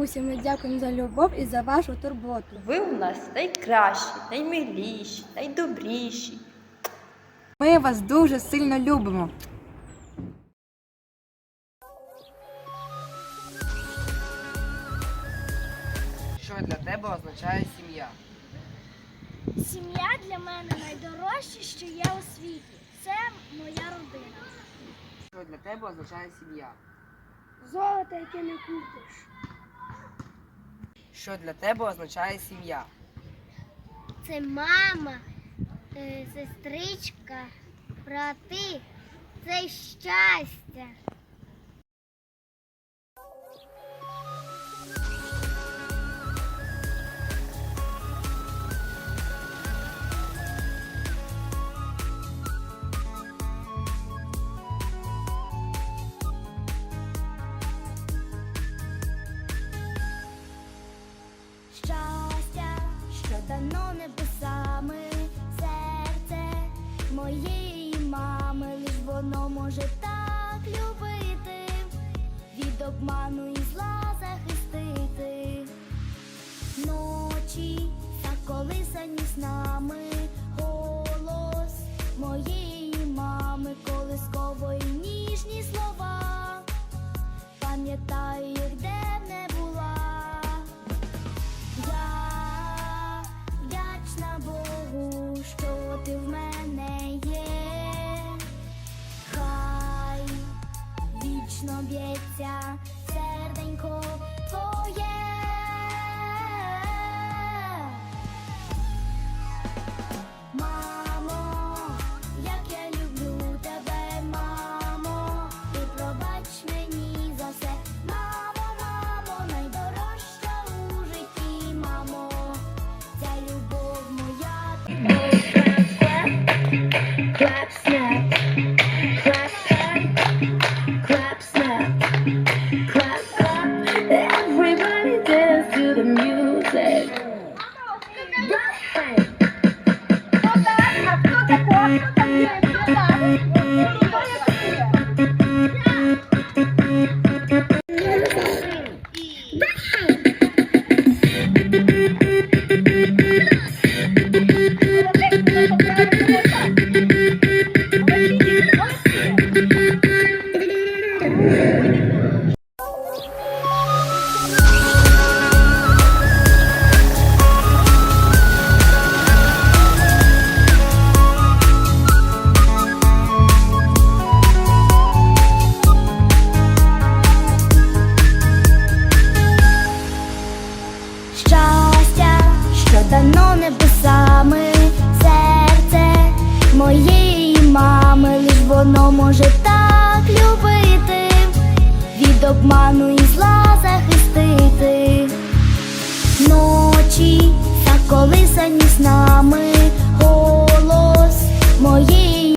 бабусі, ми дякуємо за любов і за вашу турботу. Ви у нас найкращі, наймиліші, найдобріші. Ми вас дуже сильно любимо. Що для тебе означає сім'я? Сім'я для мене найдорожче, що є у світі. Це моя родина. Що для тебе означає сім'я? Золото, яке не купиш. Що для тебе означає сім'я? Це мама, е, сестричка, брати. Це щастя. щастя, дано небесами, серце моєї мами, лиш воно може так любити, від обману і зла захистити. Ночі та заколисані снами, голос моєї мами, колискової ніжні слова, пам'ятаю, їх де вічно б'ється серденько твоє. Мамо, як я люблю тебе, мамо, ти пробач мені за все, мамо, мамо, найдорожча у житті, мамо, ця любов моя. Clap, небесами, серце моєї мами, лиш воно може так любити, від обману і зла захистити.